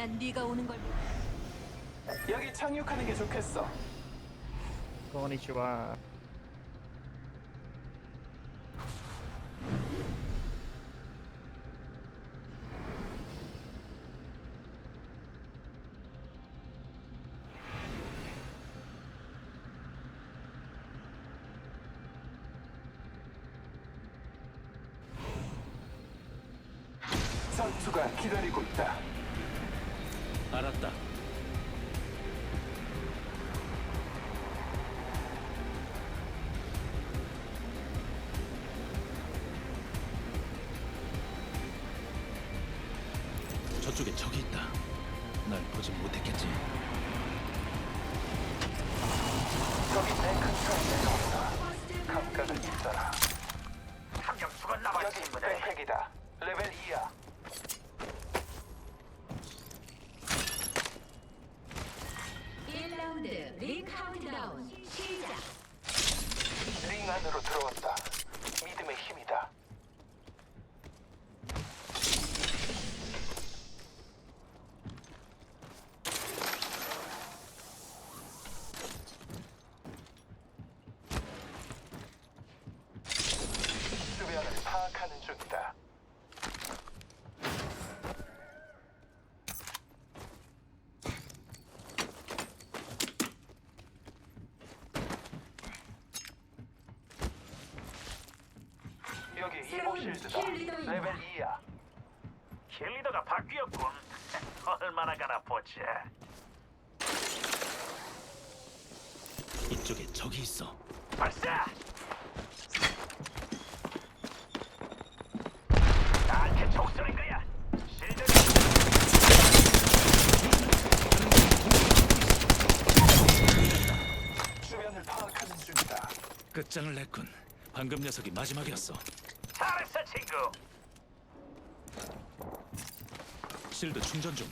난 네가 오는 걸 못- 여기 착륙하는 게 좋겠어. 고니치와 전투가 기다리고 쪽에 적이 있다. 날 보지 못했겠지. 저기 내 근처에 내려온다. 감각을 있어라. 킬리더입니다. 레벨 2야. 킬리더가 바뀌었군. 얼마나 가나 보자. 이쪽에 적이 있어. 발사! 끝장을 냈군. 방금 녀석이 마지막이었어. 잘했어, 친구. 실드 충전 중.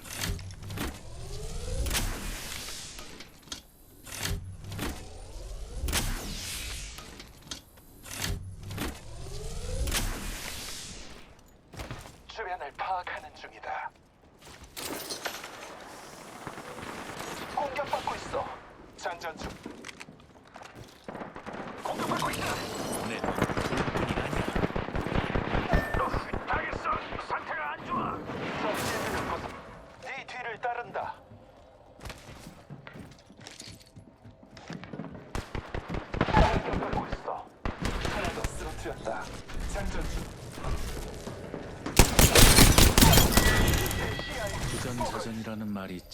주변을 파악하는 중이다. 공격받고 있어. 장전 중.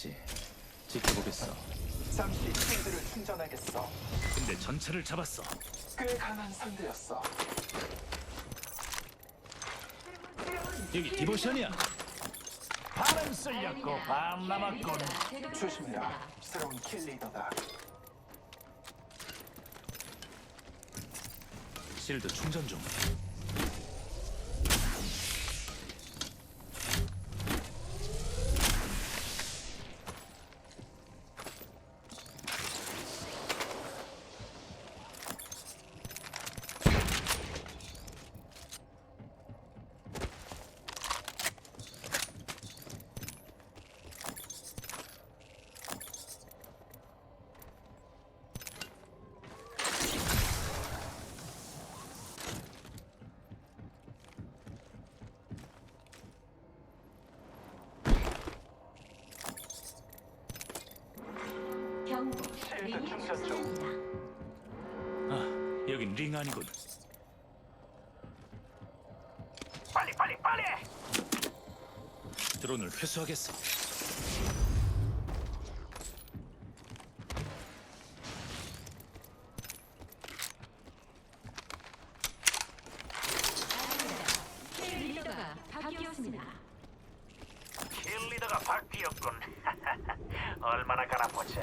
있지. 지켜보겠어. 잠시 실드를 충전하겠어. 근데 전체를 잡았어. 꽤 강한 상대였어. 여기 디보션이야. 반은 쓸렸고 반 남았군. 조심해라. 새로운 킬리더다. 실드 충전 중. 경고. 실드 링이 충전 중. 축소됩니다. 아, 여긴 링 아니군. 빨리 빨리 빨리. 드론을 회수하겠어. 킬 리더가 바뀌었습니다. 킬 리더가 바뀌었군. 얼마나 가나 보자.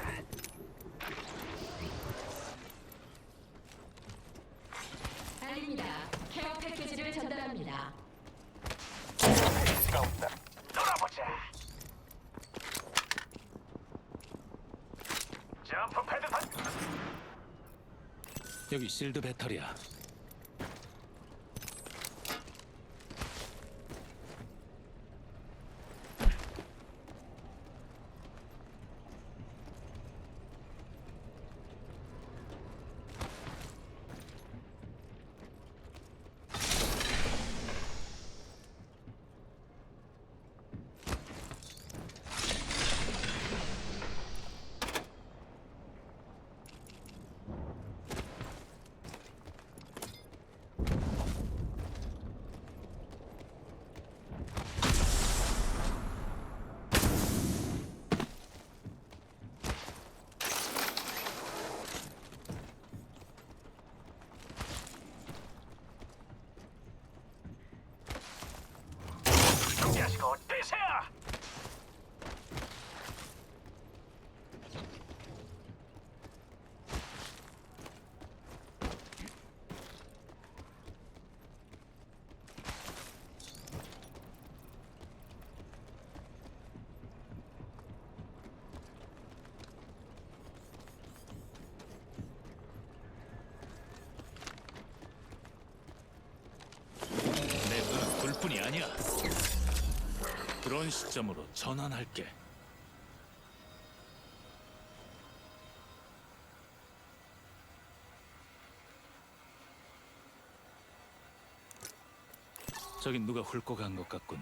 알립니다. 케어 패키지를 전달합니다. 온다. 점프 패드. 여기 실드 배터리야. 둘뿐이 아니야. 그런 시점으로 전환할게. 저긴 누가 훑고 간 것 같군.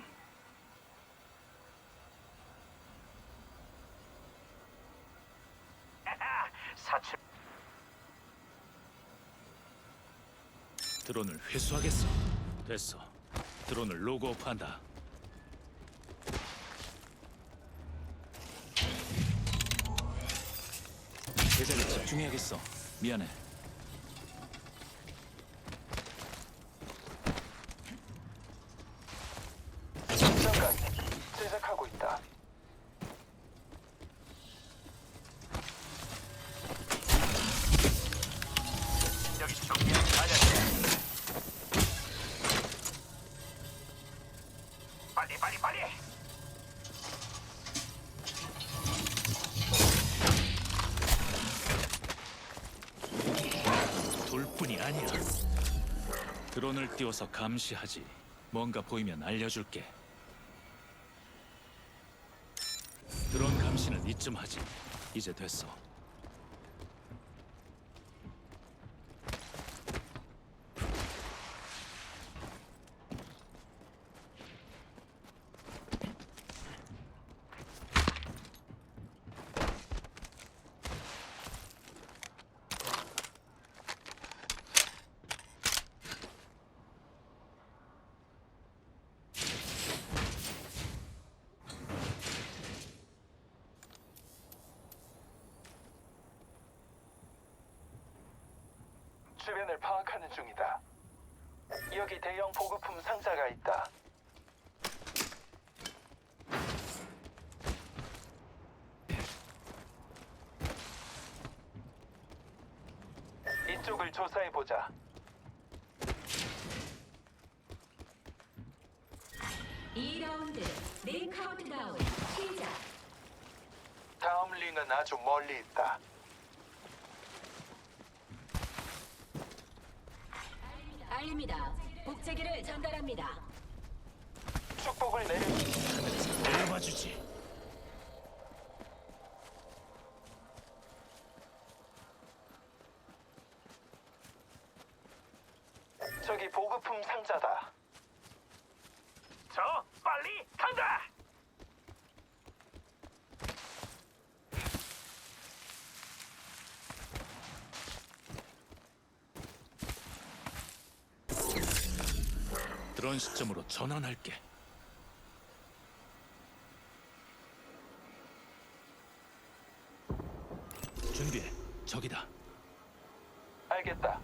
드론을 회수하겠어. 됐어. 드론을 로그업한다. 제작에 집중해야겠어. 미안해. 빨리 빨리 빨리. 둘뿐이 아니야. 드론을 띄워서 감시하지. 뭔가 보이면 알려줄게. 드론 감시는 이쯤 하지. 이제 됐어. 주변을 파악하는 중이다. 여기 대형 보급품 상자가 있다. 이쪽을 조사해 보자. 이라운드링 카운트다운 시작. 다음 링은 아주 멀리 있다. 알립니다. 복제기를 전달합니다. 축복을 내려. 하늘에서 내려봐 주지. 저기 보급품 상자다. 저 빨리 간다. 드론 시점으로 전환할게. 준비해. 저기다. 알겠다.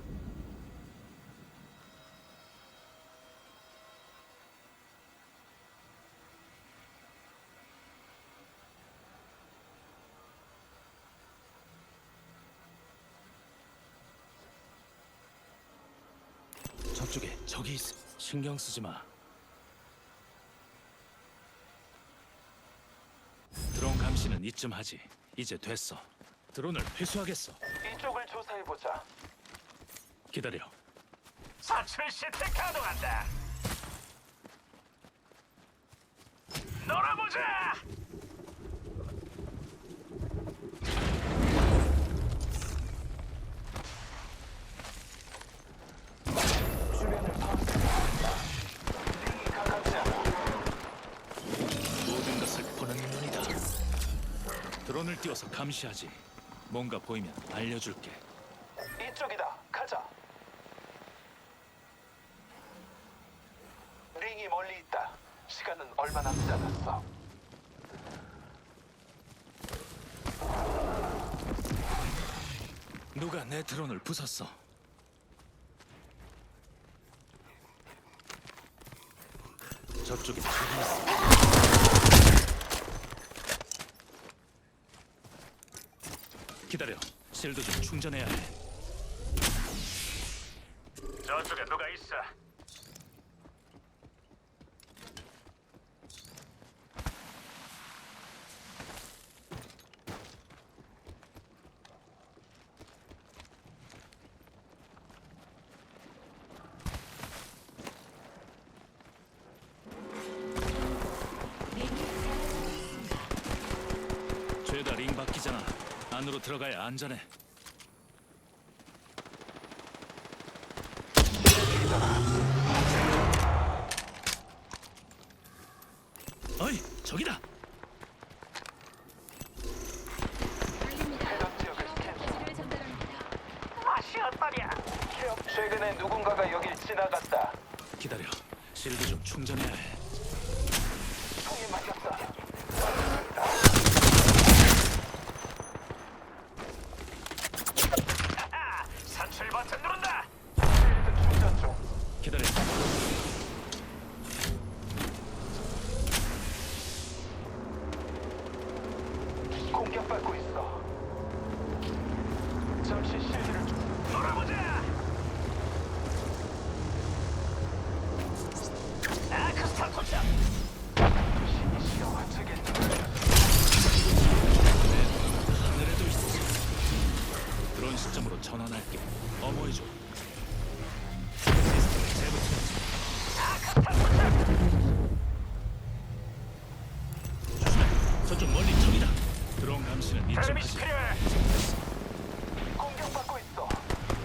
저쪽에 저기 있어. 신경 쓰지 마. 드론 감시는 이쯤 하지. 이제 됐어. 드론을 회수하겠어. 이쪽을 조사해 보자. 기다려. 사출 시트 가동한다. 놀아보자. 주변을 파악한다. 링이 가깝지 않아. 모든 것을 보는 눈이다. 띄워서 감시하지. 뭔가 보이면 알려줄게. 이쪽이다. 가자. 링이 멀리 있다. 시간은 얼마 남지 않았어. 누가 내 드론을 부쉈어? 저쪽에 적이 있어. 기다려. 실드 좀 충전해야 해. 안으로 들어가야 안전해. 저쪽 멀리 적이다. 드론 감시는 이쯤 하지. 필요해. 공격받고 있어.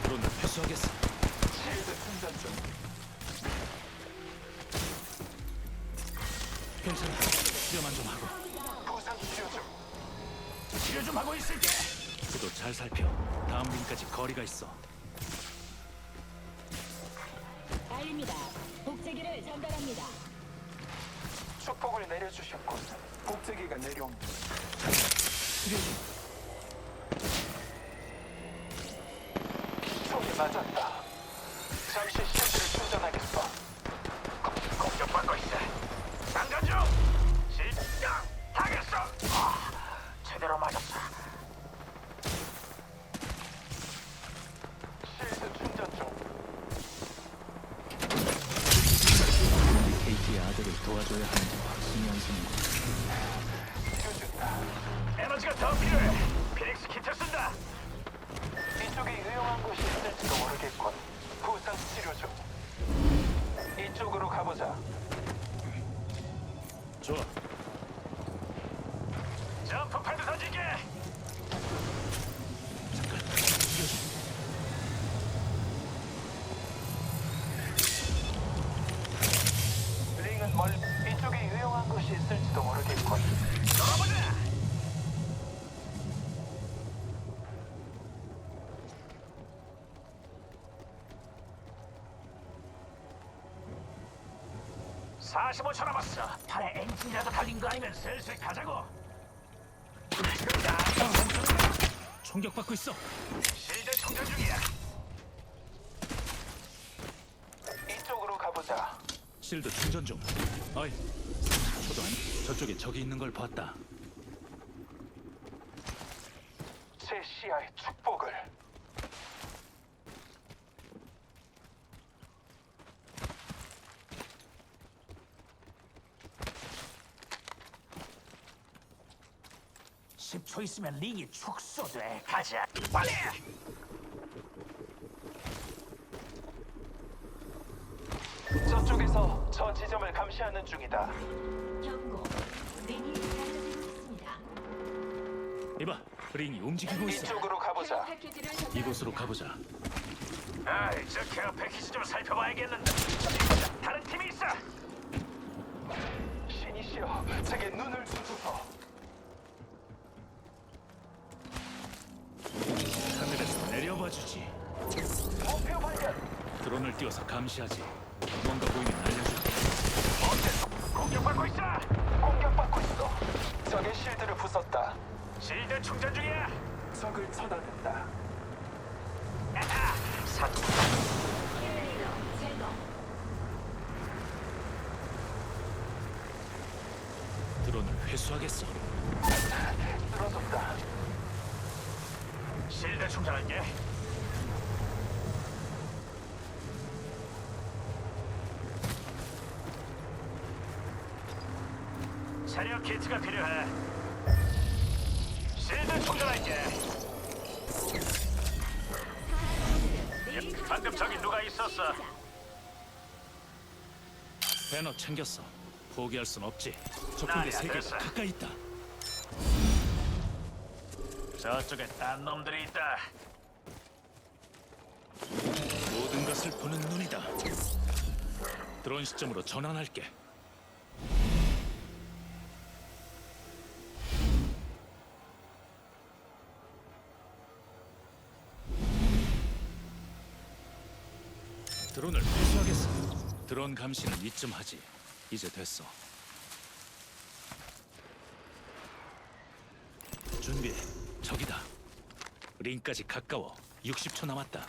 드론을 회수하겠어. 실드 충전 중. 괜찮아. 치료만 좀 하고. 부상 치료 중. 치료 좀 하고 있을게. 그도 잘 살펴. 다음 링까지 거리가 있어. 알립니다. 복제기를 전달합니다. 축복을 내려주셨군. 복제기가 내려온. 총이 맞았다. (45초) 남았어 팔에 엔진이라도 달린 거 아니면 슬슬 가자고 총격받고 있어. 실드 충전 중이야 이쪽으로 가보자. 실드 충전 중. 어이. 아니. 저쪽에 적이 있는 걸 봤다. 제 시야의 축복을. 있으면 링이 축소돼 가자 빨리 저쪽에서 저 지점을 감시하는 중이다. 경고. 링이 있습니다. 이봐. 링이 움직이고 있어. 이쪽으로 가보자. 이곳으로 가보자. 아이 저 케어 패키지 좀 살펴봐야겠는데 다른 팀이 있어 신이시여, 제게 눈을 주소서. 하늘에서 내려봐 주지. 목표 발견. 드론을 띄워서 감시하지. 뭔가 보이면 알려줄게. 공격받고 있어 공격받고 있어. 적의 실드를 부쉈다. 실드 충전 중이야 적을 처단했다. 아하, 사투 킬레이더 제거. 드론을 회수하겠어. 쓰러졌다. 실드 충전할게 사력 키트가 필요해 실드 충전할게 링 방금 저기 누가 있었어 배너 챙겼어. 포기할 순 없지. 나야, 세 됐어. 가까이 있다. 저쪽에 딴 놈들이 있다. 모든 것을 보는 눈이다. 드론 시점으로 전환할게. 드론을 회수하겠어. 드론 감시는 이쯤 하지. 이제 됐어. 준비해. 저기다. 링까지 가까워. 60초 남았다.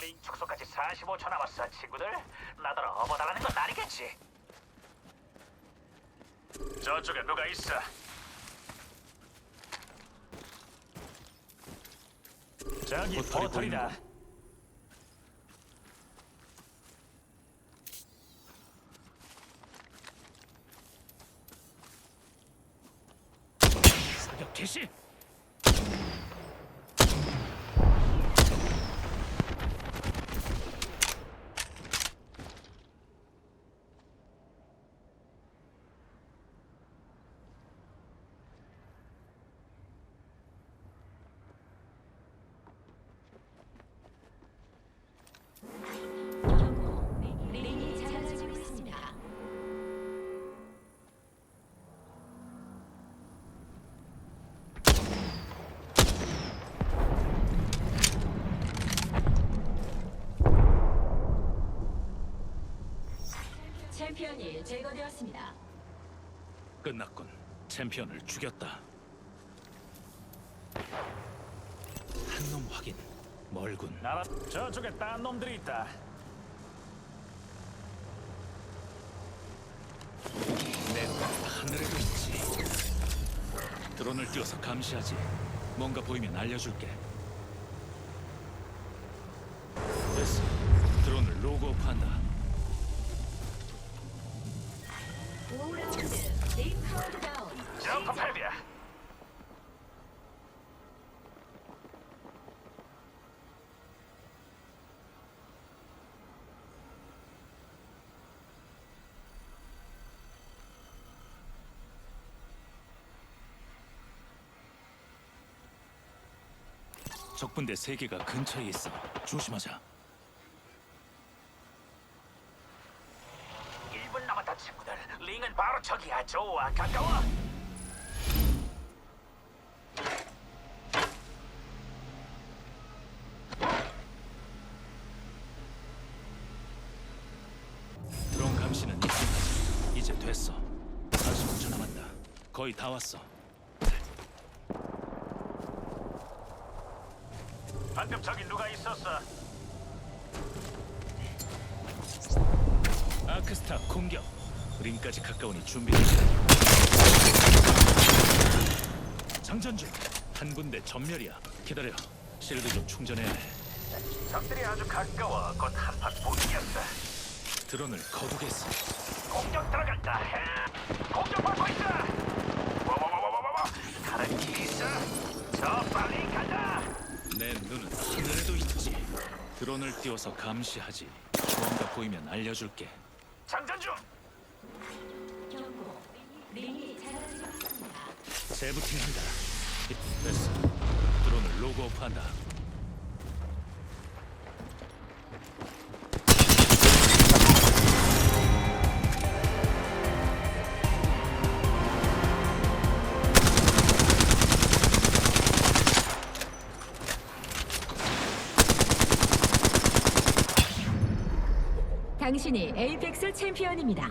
링 축소까지 45초 남았어, 친구들. 나더러 업어달라는 건 아니겠지. 저쪽에 누가 있어? 저기 포털이 포털이다. 보이는 사격 개시. 챔피언이 제거되었습니다. 끝났군. 챔피언을 죽였다. 한 놈 확인. 멀군. 나라 저쪽에 딴 놈들이 있다. 내 눈은 하늘에도 있지. 드론을 띄워서 감시하지. 뭔가 보이면 알려줄게. 적군대 세 개가 근처에 있어. 조심하자. 1분 남았다, 친구들. 링은 바로 저기야. 좋아, 가까워. 드론 감시는 이쯤까지. 이제 됐어. 45초 남았다. 거의 다 왔어. 방금 저기 누가 있었어? 아크스타 공격. 링까지 가까우니 준비해. 장전 중. 한 군데 전멸이야. 기다려. 실드 좀 충전해야 해. 적들이 아주 가까워. 곧 한판 보기였어. 드론을 거두겠어. 공격 들어간다. 공격받고 있어. 와와와와와와. 다른 길이 있어. 저 빨리 가자. 내 눈은 하늘에도 있지. 드론을 띄워서 감시하지. 뭔가 보이면 알려줄게. 장전 중. 경고 링이 작아지고 있습니다. 재부팅한다. 됐어. 드론을 로그오프한다. 당신이 에이펙스 챔피언입니다.